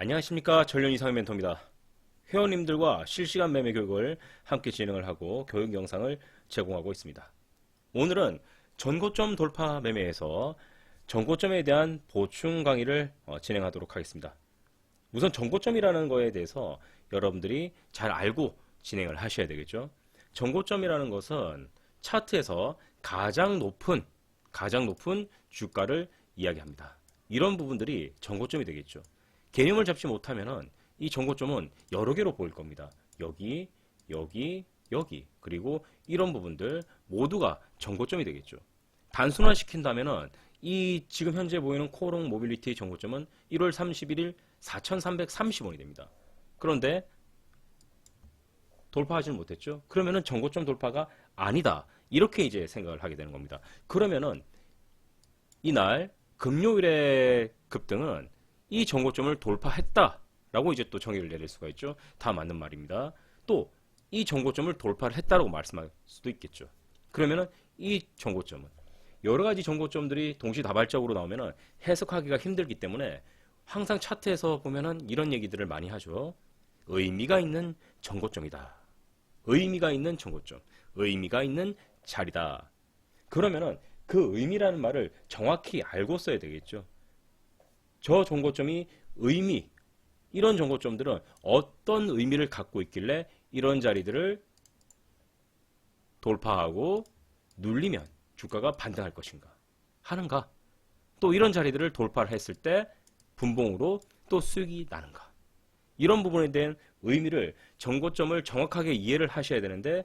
안녕하십니까 전련 이상의 멘토입니다. 회원님들과 실시간 매매 교육을 함께 진행을 하고 교육 영상을 제공하고 있습니다. 오늘은 전고점 돌파 매매에서 전고점에 대한 보충 강의를 어, 진행하도록 하겠습니다. 우선 전고점이라는 거에 대해서 여러분들이 잘 알고 진행을 하셔야 되겠죠. 전고점이라는 것은 차트에서 가장 높은 가장 높은 주가를 이야기합니다. 이런 부분들이 전고점이 되겠죠. 개념을 잡지 못하면은 이 전고점은 여러 개로 보일 겁니다. 여기, 여기, 여기, 그리고 이런 부분들 모두가 전고점이 되겠죠. 단순화 시킨다면은 이 지금 현재 보이는 코롱 모빌리티 전고점은 1월 31일 4,330원이 됩니다. 그런데 돌파하지는 못했죠. 그러면은 전고점 돌파가 아니다. 이렇게 이제 생각을 하게 되는 겁니다. 그러면은 이날 금요일의 급등은 이 전고점을 돌파했다라고 이제 또 정의를 내릴 수가 있죠. 다 맞는 말입니다. 또이 전고점을 돌파를 했다라고 말씀할 수도 있겠죠. 그러면은 이 전고점은 여러 가지 전고점들이 동시다발적으로 나오면은 해석하기가 힘들기 때문에 항상 차트에서 보면은 이런 얘기들을 많이 하죠. 의미가 있는 전고점이다. 의미가 있는 전고점. 의미가 있는 자리다. 그러면은 그 의미라는 말을 정확히 알고 써야 되겠죠. 저 정고점이 의미, 이런 정고점들은 어떤 의미를 갖고 있길래 이런 자리들을 돌파하고 눌리면 주가가 반등할 것인가 하는가? 또 이런 자리들을 돌파를 했을 때 분봉으로 또 수익이 나는가? 이런 부분에 대한 의미를 정고점을 정확하게 이해를 하셔야 되는데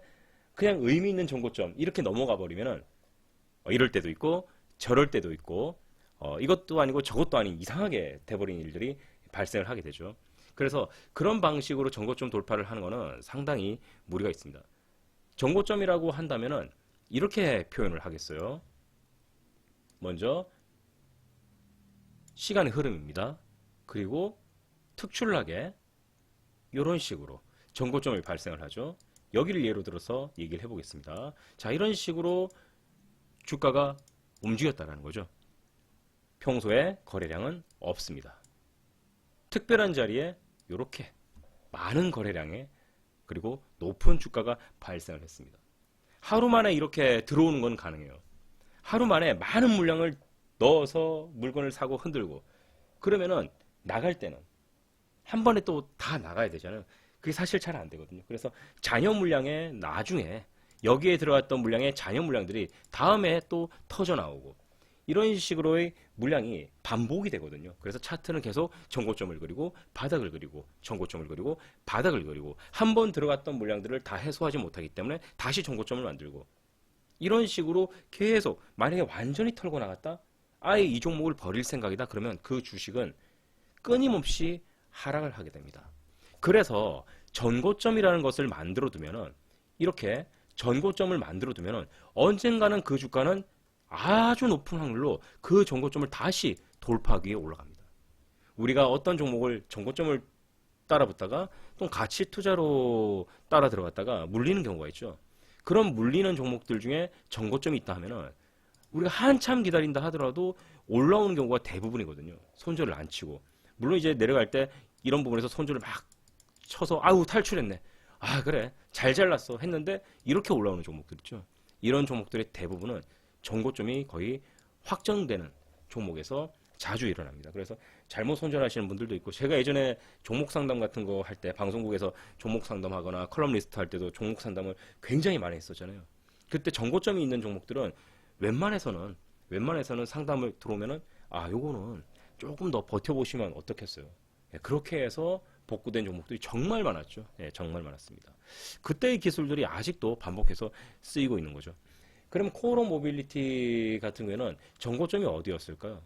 그냥 의미 있는 정고점 이렇게 넘어가 버리면은 어, 이럴 때도 있고 저럴 때도 있고 어, 이것도 아니고 저것도 아닌 이상하게 돼버린 일들이 발생을 하게 되죠. 그래서 그런 방식으로 정고점 돌파를 하는 거는 상당히 무리가 있습니다. 정고점이라고 한다면은 이렇게 표현을 하겠어요. 먼저 시간의 흐름입니다. 그리고 특출나게 이런 식으로 정고점이 발생을 하죠. 여기를 예로 들어서 얘기를 해보겠습니다. 자, 이런 식으로 주가가 움직였다라는 거죠. 평소에 거래량은 없습니다. 특별한 자리에 이렇게 많은 거래량에 그리고 높은 주가가 발생을 했습니다. 하루 만에 이렇게 들어오는 건 가능해요. 하루 만에 많은 물량을 넣어서 물건을 사고 흔들고 그러면은 나갈 때는 한 번에 또 다 나가야 되잖아요. 그게 사실 잘 안 되거든요. 그래서 잔여 물량에 나중에 여기에 들어갔던 물량의 잔여 물량들이 다음에 또 터져 나오고 이런 식으로의 물량이 반복이 되거든요. 그래서 차트는 계속 정고점을 그리고 바닥을 그리고 정고점을 그리고 바닥을 그리고 한 번 들어갔던 물량들을 다 해소하지 못하기 때문에 다시 정고점을 만들고 이런 식으로 계속 만약에 완전히 털고 나갔다 아예 이 종목을 버릴 생각이다 그러면 그 주식은 끊임없이 하락을 하게 됩니다. 그래서 전고점이라는 것을 만들어 두면은 이렇게 전고점을 만들어 두면은 언젠가는 그 주가는 아주 높은 확률로 그 전고점을 다시 돌파하기 위해 올라갑니다. 우리가 어떤 종목을 전고점을 따라 붙다가 또 가치 투자로 따라 들어갔다가 물리는 경우가 있죠. 그런 물리는 종목들 중에 전고점이 있다 하면은 우리가 한참 기다린다 하더라도 올라오는 경우가 대부분이거든요. 손절을 안 치고. 물론 이제 내려갈 때 이런 부분에서 손절을 막 쳐서 아우 탈출했네. 아 그래 잘 잘랐어 했는데 이렇게 올라오는 종목들 있죠. 이런 종목들의 대부분은 정고점이 거의 확정되는 종목에서 자주 일어납니다. 그래서 잘못 손절하시는 분들도 있고 제가 예전에 종목 상담 같은 거 할 때 방송국에서 종목 상담하거나 컬럼 리스트 할 때도 종목 상담을 굉장히 많이 했었잖아요. 그때 정고점이 있는 종목들은 웬만해서는 웬만해서는 상담을 들어오면은 아 요거는 조금 더 버텨보시면 어떻겠어요. 예, 그렇게 해서 복구된 종목들이 정말 많았죠. 예, 정말 많았습니다. 그때의 기술들이 아직도 반복해서 쓰이고 있는 거죠. 그럼 코로 모빌리티 같은 경우에는 정고점이 어디였을까요?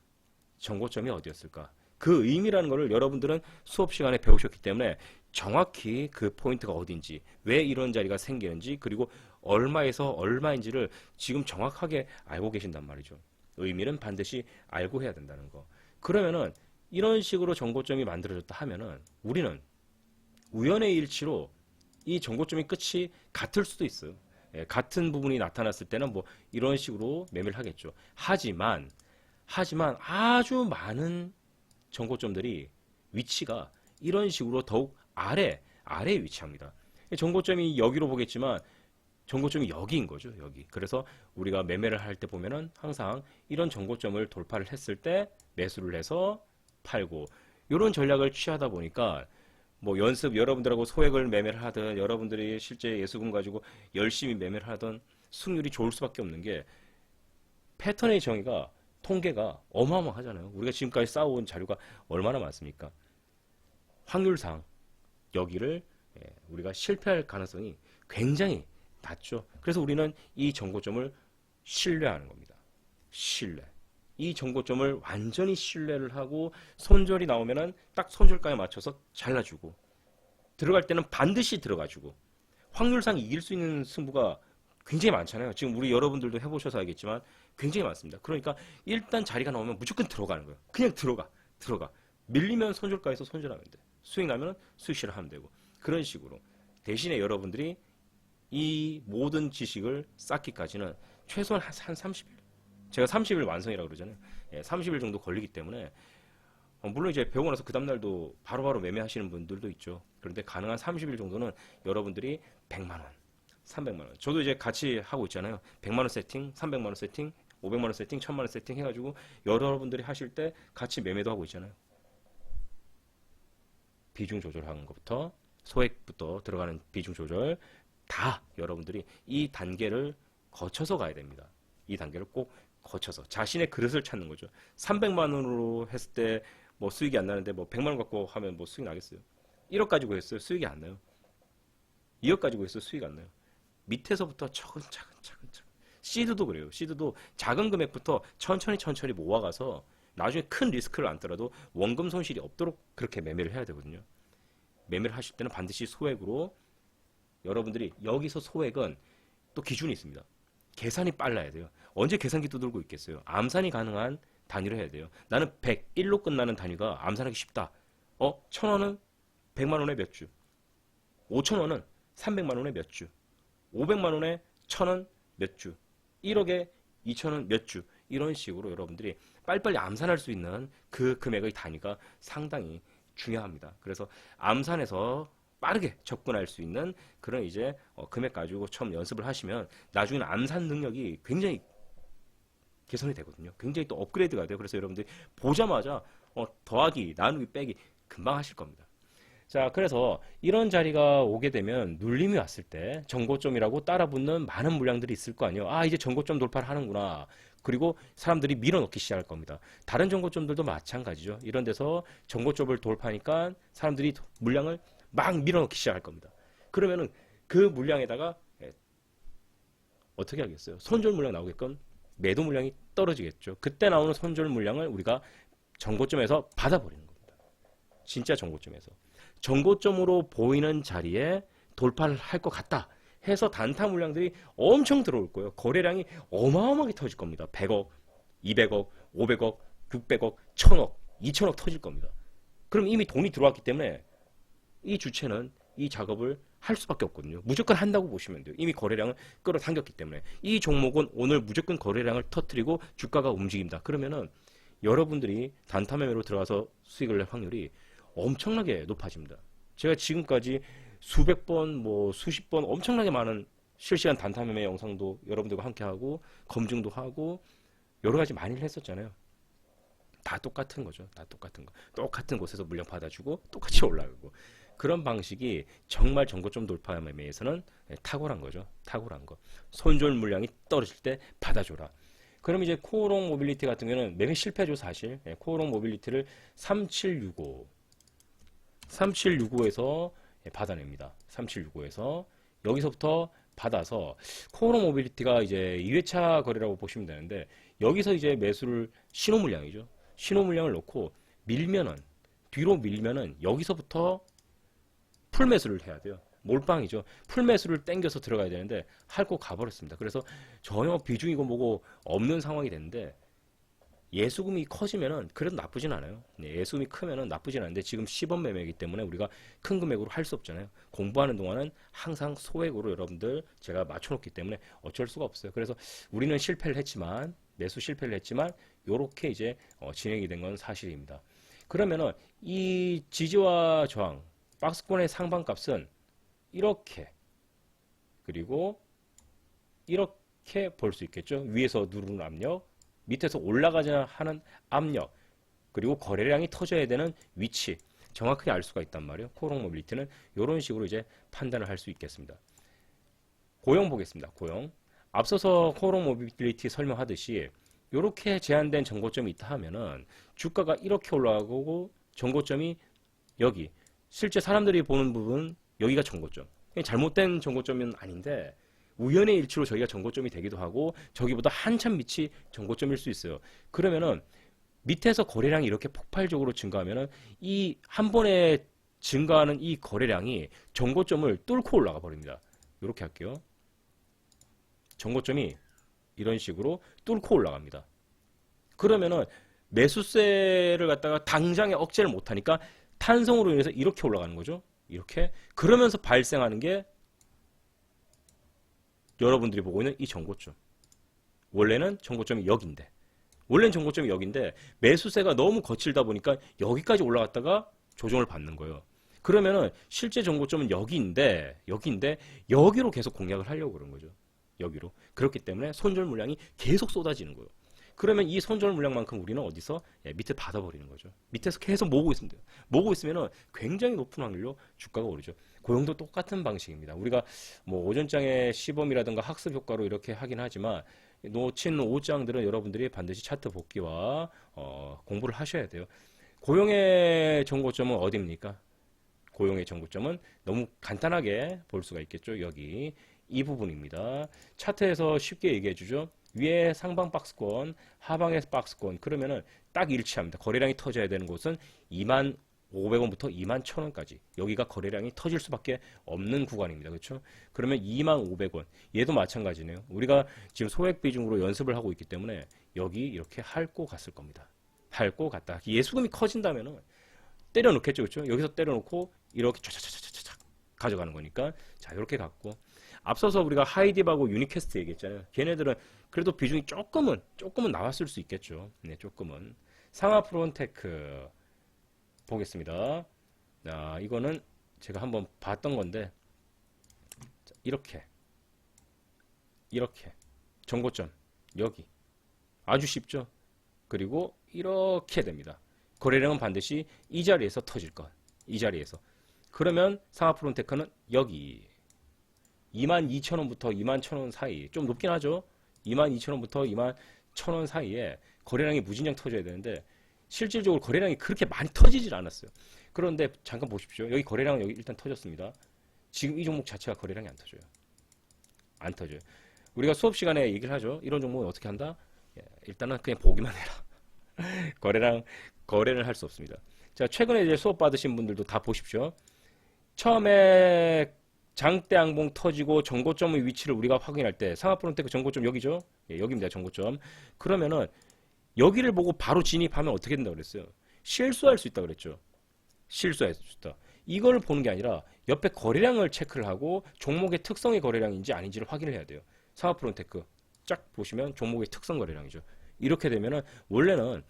정고점이 어디였을까? 그 의미라는 것을 여러분들은 수업 시간에 배우셨기 때문에 정확히 그 포인트가 어딘지, 왜 이런 자리가 생기는지, 그리고 얼마에서 얼마인지를 지금 정확하게 알고 계신단 말이죠. 의미는 반드시 알고 해야 된다는 거. 그러면은 이런 식으로 정고점이 만들어졌다 하면은 우리는 우연의 일치로 이 정고점이 끝이 같을 수도 있어요. 예, 같은 부분이 나타났을 때는 뭐 이런 식으로 매매를 하겠죠. 하지만 하지만 아주 많은 정고점들이 위치가 이런 식으로 더욱 아래 아래에 위치합니다. 정고점이 여기로 보겠지만 정고점이 여기인 거죠, 여기. 그래서 우리가 매매를 할 때 보면은 항상 이런 정고점을 돌파를 했을 때 매수를 해서 팔고 이런 전략을 취하다 보니까 뭐 연습 여러분들하고 소액을 매매를 하든 여러분들이 실제 예수금 가지고 열심히 매매를 하든 승률이 좋을 수밖에 없는 게 패턴의 정의가 통계가 어마어마하잖아요. 우리가 지금까지 쌓아온 자료가 얼마나 많습니까? 확률상 여기를 예, 우리가 실패할 가능성이 굉장히 낮죠. 그래서 우리는 이 정고점을 신뢰하는 겁니다. 신뢰. 이 정고점을 완전히 신뢰를 하고 손절이 나오면은 딱 손절가에 맞춰서 잘라주고 들어갈 때는 반드시 들어가주고 확률상 이길 수 있는 승부가 굉장히 많잖아요. 지금 우리 여러분들도 해보셔서 알겠지만 굉장히 많습니다. 그러니까 일단 자리가 나오면 무조건 들어가는 거예요. 그냥 들어가, 들어가. 밀리면 손절가에서 손절하면 돼. 수익 나면 수익 실하면 되고 그런 식으로 대신에 여러분들이 이 모든 지식을 쌓기까지는 최소한 한, 한 30일. 제가 30일 완성이라고 그러잖아요. 예, 30일 정도 걸리기 때문에 어, 물론 이제 배우고 나서 그 다음날도 바로바로 매매하시는 분들도 있죠. 그런데 가능한 30일 정도는 여러분들이 100만 원, 300만 원. 저도 이제 같이 하고 있잖아요. 100만 원 세팅, 300만 원 세팅, 500만 원 세팅, 1000만 원 세팅 해가지고 여러분들이 하실 때 같이 매매도 하고 있잖아요. 비중 조절하는 것부터 소액부터 들어가는 비중 조절 다 여러분들이 이 단계를 거쳐서 가야 됩니다. 이 단계를 꼭 거쳐서 자신의 그릇을 찾는 거죠. 300만 원으로 했을 때 뭐 수익이 안 나는데 뭐 100만 원 갖고 하면 뭐 수익 나겠어요? 1억 가지고 했어요. 수익이 안 나요. 2억 가지고 했어요. 수익 안 나요. 밑에서부터 차근차근 차근차근 시드도 그래요. 시드도 작은 금액부터 천천히 천천히 모아가서 나중에 큰 리스크를 안더라도 원금 손실이 없도록 그렇게 매매를 해야 되거든요. 매매를 하실 때는 반드시 소액으로 여러분들이 여기서 소액은 또 기준이 있습니다. 계산이 빨라야 돼요. 언제 계산기 두들고 있겠어요? 암산이 가능한 단위로 해야 돼요. 나는 101로 끝나는 단위가 암산하기 쉽다. 어? 1000원은 100만 원에 몇 주? 5천 원은 300만 원에 몇 주? 500만 원에 1000원 몇 주? 1억에 2천원 몇 주? 이런 식으로 여러분들이 빨리빨리 암산할 수 있는 그 금액의 단위가 상당히 중요합니다. 그래서 암산해서 빠르게 접근할 수 있는 그런 이제 어, 금액 가지고 처음 연습을 하시면 나중에는 암산 능력이 굉장히 개선이 되거든요. 굉장히 또 업그레이드가 돼요. 그래서 여러분들이 보자마자 어, 더하기, 나누기, 빼기 금방 하실 겁니다. 자, 그래서 이런 자리가 오게 되면 눌림이 왔을 때 정고점이라고 따라붙는 많은 물량들이 있을 거 아니에요. 아, 이제 정고점 돌파를 하는구나. 그리고 사람들이 밀어넣기 시작할 겁니다. 다른 정고점들도 마찬가지죠. 이런 데서 정고점을 돌파하니까 사람들이 물량을 막 밀어넣기 시작할 겁니다. 그러면은 그 물량에다가 예, 어떻게 하겠어요? 손절 물량 나오게끔 매도 물량이 떨어지겠죠. 그때 나오는 손절 물량을 우리가 정고점에서 받아버리는 겁니다. 진짜 정고점에서. 정고점으로 보이는 자리에 돌파를 할 것 같다. 해서 단타 물량들이 엄청 들어올 거예요. 거래량이 어마어마하게 터질 겁니다. 100억, 200억, 500억, 600억, 1000억, 2000억 터질 겁니다. 그럼 이미 돈이 들어왔기 때문에 이 주체는 이 작업을 할 수밖에 없거든요. 무조건 한다고 보시면 돼요. 이미 거래량을 끌어당겼기 때문에 이 종목은 오늘 무조건 거래량을 터트리고 주가가 움직입니다. 그러면은 여러분들이 단타 매매로 들어가서 수익을 낼 확률이 엄청나게 높아집니다. 제가 지금까지 수백 번, 뭐 수십 번 엄청나게 많은 실시간 단타 매매 영상도 여러분들과 함께 하고 검증도 하고 여러 가지 많이 했었잖아요. 다 똑같은 거죠. 다 똑같은 거. 똑같은 곳에서 물량 받아주고 똑같이 올라가고 그런 방식이 정말 정고점 돌파 매매에서는 탁월한 거죠. 탁월한 거. 손절 물량이 떨어질 때 받아줘라. 그럼 이제 코오롱 모빌리티 같은 경우는 매매 실패죠, 사실. 예, 코오롱 모빌리티를 3765. 3765에서 예, 받아냅니다. 3765에서 여기서부터 받아서 코오롱 모빌리티가 이제 2회차 거래라고 보시면 되는데 여기서 이제 매수를 신호 물량이죠. 신호 물량을 놓고 밀면은 뒤로 밀면은 여기서부터 풀 매수를 해야 돼요. 몰빵이죠. 풀 매수를 땡겨서 들어가야 되는데 핥고 가버렸습니다. 그래서 전혀 비중이고 뭐고 없는 상황이 됐는데 예수금이 커지면은 그래도 나쁘진 않아요. 네, 예수금이 크면은 나쁘진 않은데 지금 시범 매매이기 때문에 우리가 큰 금액으로 할 수 없잖아요. 공부하는 동안은 항상 소액으로 여러분들 제가 맞춰놓기 때문에 어쩔 수가 없어요. 그래서 우리는 실패를 했지만 매수 실패를 했지만 요렇게 이제 어, 진행이 된 건 사실입니다. 그러면은 이 지지와 저항, 박스권의 상방값은 이렇게 그리고 이렇게 볼 수 있겠죠. 위에서 누르는 압력, 밑에서 올라가자 하는 압력, 그리고 거래량이 터져야 되는 위치 정확하게 알 수가 있단 말이에요. 코롱 모빌리티는 이런 식으로 이제 판단을 할 수 있겠습니다. 고용 보겠습니다. 고용. 앞서서 코롱 모빌리티 설명하듯이 이렇게 제한된 정고점이 있다 하면은 주가가 이렇게 올라가고 정고점이 여기 실제 사람들이 보는 부분 여기가 정고점. 잘못된 정고점은 아닌데 우연의 일치로 저희가 정고점이 되기도 하고 저기보다 한참 밑이 정고점일 수 있어요. 그러면은 밑에서 거래량이 이렇게 폭발적으로 증가하면은 이 한 번에 증가하는 이 거래량이 정고점을 뚫고 올라가 버립니다. 이렇게 할게요. 정고점이 이런 식으로 뚫고 올라갑니다. 그러면은 매수세를 갖다가 당장에 억제를 못하니까 탄성으로 인해서 이렇게 올라가는 거죠. 이렇게 그러면서 발생하는 게 여러분들이 보고 있는 이 정고점. 원래는 정고점이 여기인데 원래는 정고점이 여기인데 매수세가 너무 거칠다 보니까 여기까지 올라갔다가 조정을 받는 거예요. 그러면은 실제 정고점은 여기인데 여기인데 여기로 계속 공략을 하려고 그런 거죠. 여기로. 그렇기 때문에 손절 물량이 계속 쏟아지는 거예요. 그러면 이 손절 물량만큼 우리는 어디서 예, 밑에 받아버리는 거죠. 밑에서 계속 모으고 있으면 돼요. 모으고 있으면은 굉장히 높은 확률로 주가가 오르죠. 고용도 똑같은 방식입니다. 우리가 뭐 오전장의 시범이라든가 학습 효과로 이렇게 하긴 하지만 놓친 오장들은 여러분들이 반드시 차트 복귀와 어, 공부를 하셔야 돼요. 고용의 정고점은 어디입니까? 고용의 정고점은 너무 간단하게 볼 수가 있겠죠. 여기 이 부분입니다. 차트에서 쉽게 얘기해 주죠. 위에 상방 박스권, 하방에 박스권. 그러면은 딱 일치합니다. 거래량이 터져야 되는 곳은 2만 500원부터 2만 1000원까지. 여기가 거래량이 터질 수밖에 없는 구간입니다. 그렇죠? 그러면 2만 500원. 얘도 마찬가지네요. 우리가 지금 소액 비중으로 연습을 하고 있기 때문에 여기 이렇게 핥고 갔을 겁니다. 핥고 갔다. 예수금이 커진다면은 때려 놓겠죠. 그렇죠? 여기서 때려 놓고 이렇게 차차차차차차 가져가는 거니까 자, 이렇게 갖고 앞서서 우리가 하이딥하고 유니캐스트 얘기했잖아요. 걔네들은 그래도 비중이 조금은 조금은 나왔을 수 있겠죠. 네, 조금은 상하 프론테크 보겠습니다. 자, 이거는 제가 한번 봤던 건데 자, 이렇게 이렇게 정고점 여기 아주 쉽죠. 그리고 이렇게 됩니다. 거래량은 반드시 이 자리에서 터질 것. 이 자리에서. 그러면 상하 프론테크는 여기 22,000원부터 21,000원 사이 좀 높긴 하죠. 22,000원부터 21,000원 사이에 거래량이 무진장 터져야 되는데 실질적으로 거래량이 그렇게 많이 터지질 않았어요. 그런데 잠깐 보십시오. 여기 거래량은 여기 일단 터졌습니다. 지금 이 종목 자체가 거래량이 안 터져요. 안 터져요. 우리가 수업 시간에 얘기를 하죠. 이런 종목은 어떻게 한다? 예, 일단은 그냥 보기만 해라. 거래량 거래를 할 수 없습니다. 자, 최근에 이제 수업 받으신 분들도 다 보십시오. 처음에 장대 항봉 터지고 정고점의 위치를 우리가 확인할 때 상하 프론테크 정고점 여기죠? 예, 여기입니다. 정고점. 그러면은 여기를 보고 바로 진입하면 어떻게 된다 그랬어요? 실수할 수 있다 그랬죠. 실수할 수 있다. 이걸 보는 게 아니라 옆에 거래량을 체크를 하고 종목의 특성의 거래량인지 아닌지를 확인을 해야 돼요. 상하 프론테크 쫙 보시면 종목의 특성 거래량이죠. 이렇게 되면은 원래는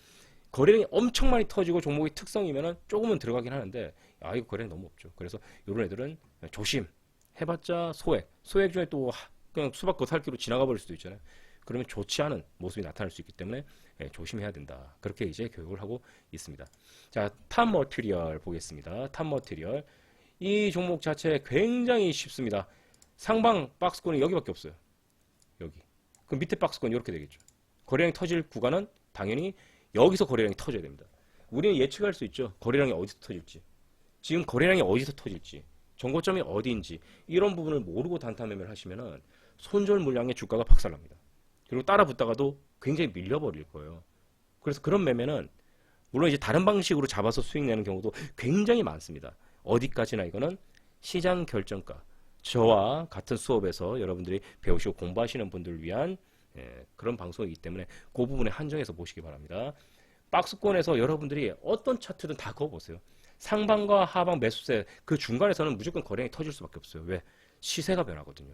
거래량이 엄청 많이 터지고 종목의 특성이면은 조금은 들어가긴 하는데 아 이거 거래량 너무 없죠. 그래서 이런 애들은 조심 해봤자 소액 소액 중에 또 하- 그냥 수박 겉핥기로 지나가 버릴 수도 있잖아요. 그러면 좋지 않은 모습이 나타날 수 있기 때문에 예, 조심해야 된다. 그렇게 이제 교육을 하고 있습니다. 자, 탑 머티리얼 보겠습니다. 탑 머티리얼. 이 종목 자체 굉장히 쉽습니다. 상방 박스권이 여기밖에 없어요. 여기. 그 밑에 박스권 이렇게 되겠죠. 거래량이 터질 구간은 당연히 여기서 거래량이 터져야 됩니다. 우리는 예측할 수 있죠. 거래량이 어디서 터질지. 지금 거래량이 어디서 터질지. 정고점이 어디인지 이런 부분을 모르고 단타 매매를 하시면은 손절 물량의 주가가 박살납니다. 그리고 따라 붙다가도 굉장히 밀려버릴 거예요. 그래서 그런 매매는 물론 이제 다른 방식으로 잡아서 수익 내는 경우도 굉장히 많습니다. 어디까지나 이거는 시장 결정가. 저와 같은 수업에서 여러분들이 배우시고 공부하시는 분들을 위한 예, 그런 방송이기 때문에 그 부분에 한정해서 보시기 바랍니다. 박스권에서 여러분들이 어떤 차트든 다 그어보세요. 상방과 하방 매수세 그 중간에서는 무조건 거래량이 터질 수밖에 없어요. 왜? 시세가 변하거든요.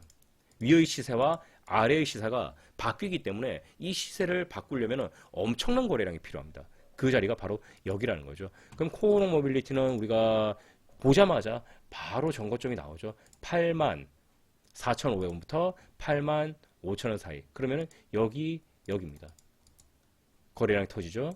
위의 시세와 아래의 시세가 바뀌기 때문에 이 시세를 바꾸려면 엄청난 거래량이 필요합니다. 그 자리가 바로 여기라는 거죠. 그럼 코오롱 모빌리티는 우리가 보자마자 바로 정거점이 나오죠. 8만 4,500원부터 8만 5천원 사이. 그러면은 여기 여기입니다. 거래량 터지죠.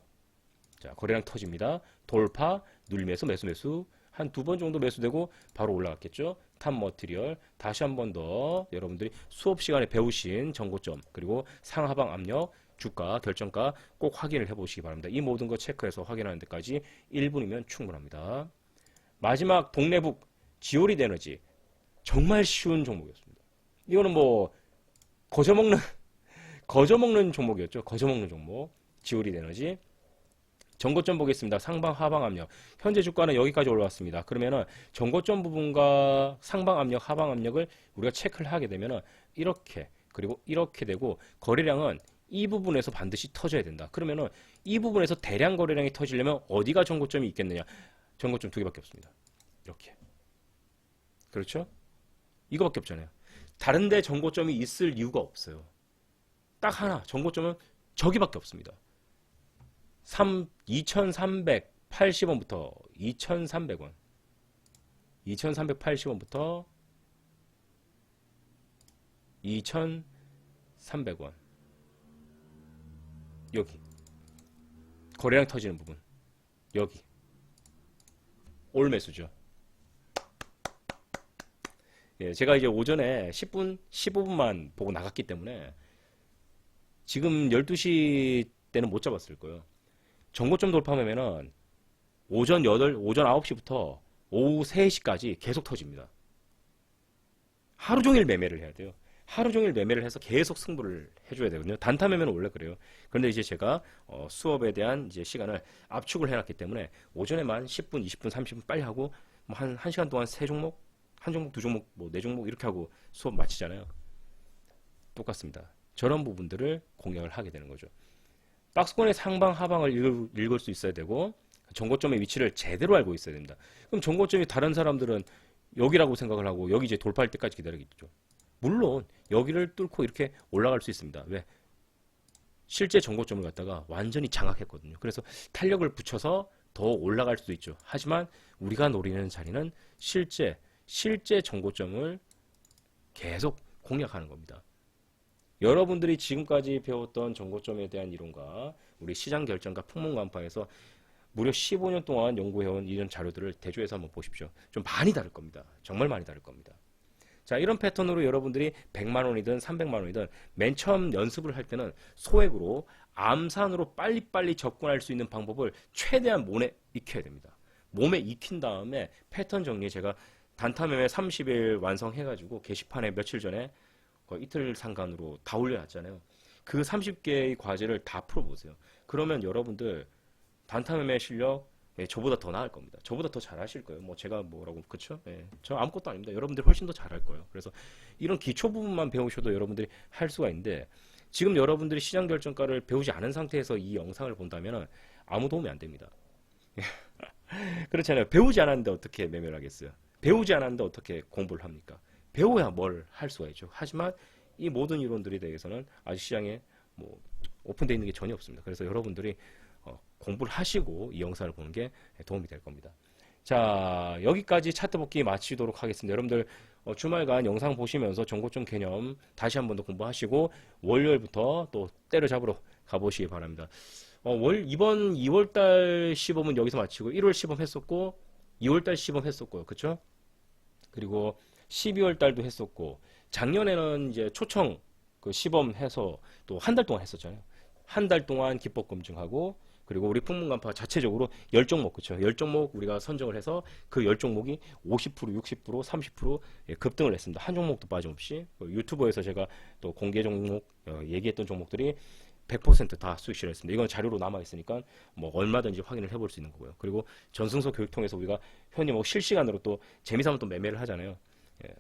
자, 거래량 터집니다. 돌파, 눌매수, 매수, 매수. 한 두 번 정도 매수되고 바로 올라갔겠죠. 탑 머티리얼. 다시 한 번 더 여러분들이 수업 시간에 배우신 정고점, 그리고 상하방 압력, 주가, 결정가 꼭 확인을 해 보시기 바랍니다. 이 모든 거 체크해서 확인하는 데까지 1분이면 충분합니다. 마지막 동래북 지오리 에너지. 정말 쉬운 종목이었습니다. 이거는 뭐 거저먹는 거저먹는 종목이었죠. 거저먹는 종목. 지오리 에너지. 전고점 보겠습니다. 상방 하방 압력. 현재 주가는 여기까지 올라왔습니다. 그러면은 전고점 부분과 상방 압력, 하방 압력을 우리가 체크를 하게 되면은 이렇게 그리고 이렇게 되고 거래량은 이 부분에서 반드시 터져야 된다. 그러면은 이 부분에서 대량 거래량이 터지려면 어디가 전고점이 있겠느냐? 전고점 두 개밖에 없습니다. 이렇게. 그렇죠? 이거밖에 없잖아요. 다른데 전고점이 있을 이유가 없어요. 딱 하나, 전고점은 저기밖에 없습니다. 3, 2,380원부터 2,300원. 2,380원부터 2,300원. 여기. 거래량 터지는 부분. 여기. 올 매수죠. 예, 제가 이제 오전에 10분, 15분만 보고 나갔기 때문에 지금 12시 때는 못 잡았을 거예요. 정고점 돌파하면은 오전 8, 오전 9시부터 오후 3시까지 계속 터집니다. 하루 종일 매매를 해야 돼요. 하루 종일 매매를 해서 계속 승부를 해줘야 되거든요. 단타 매매는 원래 그래요. 그런데 이제 제가 어, 수업에 대한 이제 시간을 압축을 해놨기 때문에 오전에만 10분, 20분, 30분 빨리 하고 뭐 한 1시간 동안 세 종목, 한 종목, 두 종목, 뭐 네 종목 이렇게 하고 수업 마치잖아요. 똑같습니다. 저런 부분들을 공략을 하게 되는 거죠. 박스권의 상방, 하방을 읽을, 수 있어야 되고 정고점의 위치를 제대로 알고 있어야 됩니다. 그럼 정고점이 다른 사람들은 여기라고 생각을 하고 여기 이제 돌파할 때까지 기다리겠죠. 물론 여기를 뚫고 이렇게 올라갈 수 있습니다. 왜? 실제 정고점을 갖다가 완전히 장악했거든요. 그래서 탄력을 붙여서 더 올라갈 수도 있죠. 하지만 우리가 노리는 자리는 실제 실제 정고점을 계속 공략하는 겁니다. 여러분들이 지금까지 배웠던 정고점에 대한 이론과 우리 시장 결정과 풍문 간파에서 무려 15년 동안 연구해온 이런 자료들을 대조해서 한번 보십시오. 좀 많이 다를 겁니다. 정말 많이 다를 겁니다. 자, 이런 패턴으로 여러분들이 100만 원이든 300만 원이든 맨 처음 연습을 할 때는 소액으로 암산으로 빨리빨리 접근할 수 있는 방법을 최대한 몸에 익혀야 됩니다. 몸에 익힌 다음에 패턴 정리 제가 단타 매매 30일 완성해가지고 게시판에 며칠 전에 그 이틀 상간으로 다 올려놨잖아요. 그 30개의 과제를 다 풀어보세요. 그러면 여러분들 단타 매매 실력 예, 저보다 더 나을 겁니다. 저보다 더 잘하실 거예요. 뭐 제가 뭐라고 그쵸? 예, 저 아무것도 아닙니다. 여러분들 훨씬 더 잘할 거예요. 그래서 이런 기초 부분만 배우셔도 여러분들이 할 수가 있는데 지금 여러분들이 시장 결정가를 배우지 않은 상태에서 이 영상을 본다면 아무 도움이 안 됩니다. 그렇잖아요. 배우지 않았는데 어떻게 매매를 하겠어요? 배우지 않았는데 어떻게 공부를 합니까? 배워야 뭘 할 수가 있죠. 하지만 이 모든 이론들에 대해서는 아직 시장에 뭐 오픈되어 있는 게 전혀 없습니다. 그래서 여러분들이 어, 공부를 하시고 이 영상을 보는 게 도움이 될 겁니다. 자 여기까지 차트 복귀 마치도록 하겠습니다. 여러분들 어, 주말간 영상 보시면서 정고점 개념 다시 한 번 더 공부하시고 월요일부터 또 때려잡으러 가보시기 바랍니다. 어, 월 이번 2월달 시범은 여기서 마치고 1월 시범 했었고 2월달 시범 했었고요. 그쵸? 그리고 12월 달도 했었고 작년에는 이제 초청 그 시범해서 또 한 달 동안 했었잖아요. 한 달 동안 기법 검증하고 그리고 우리 풍문간파 자체적으로 열 종목 그쵸? 열 종목 우리가 선정을 해서 그 열 종목이 50% 60% 30% 예, 급등을 했습니다. 한 종목도 빠짐없이 그 유튜버에서 제가 또 공개 종목 어, 얘기했던 종목들이 100%다 수익 실현했습니다. 이건 자료로 남아 있으니까 뭐 얼마든지 확인을 해볼 수 있는 거고요. 그리고 전승소 교육 통해서 우리가 현이 뭐 실시간으로 또 재미삼아 또 매매를 하잖아요. 예,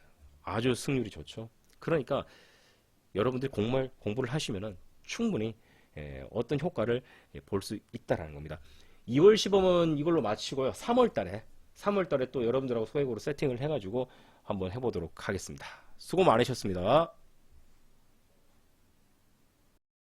아주 승률이 좋죠. 그러니까 여러분들이 공부를, 공부를 하시면은 충분히 예, 어떤 효과를 예, 볼수 있다라는 겁니다. 2월 시범은 이걸로 마치고요. 3월 달에 3월 달에 또 여러분들하고 소액으로 세팅을 해가지고 한번 해보도록 하겠습니다. 수고 많으셨습니다.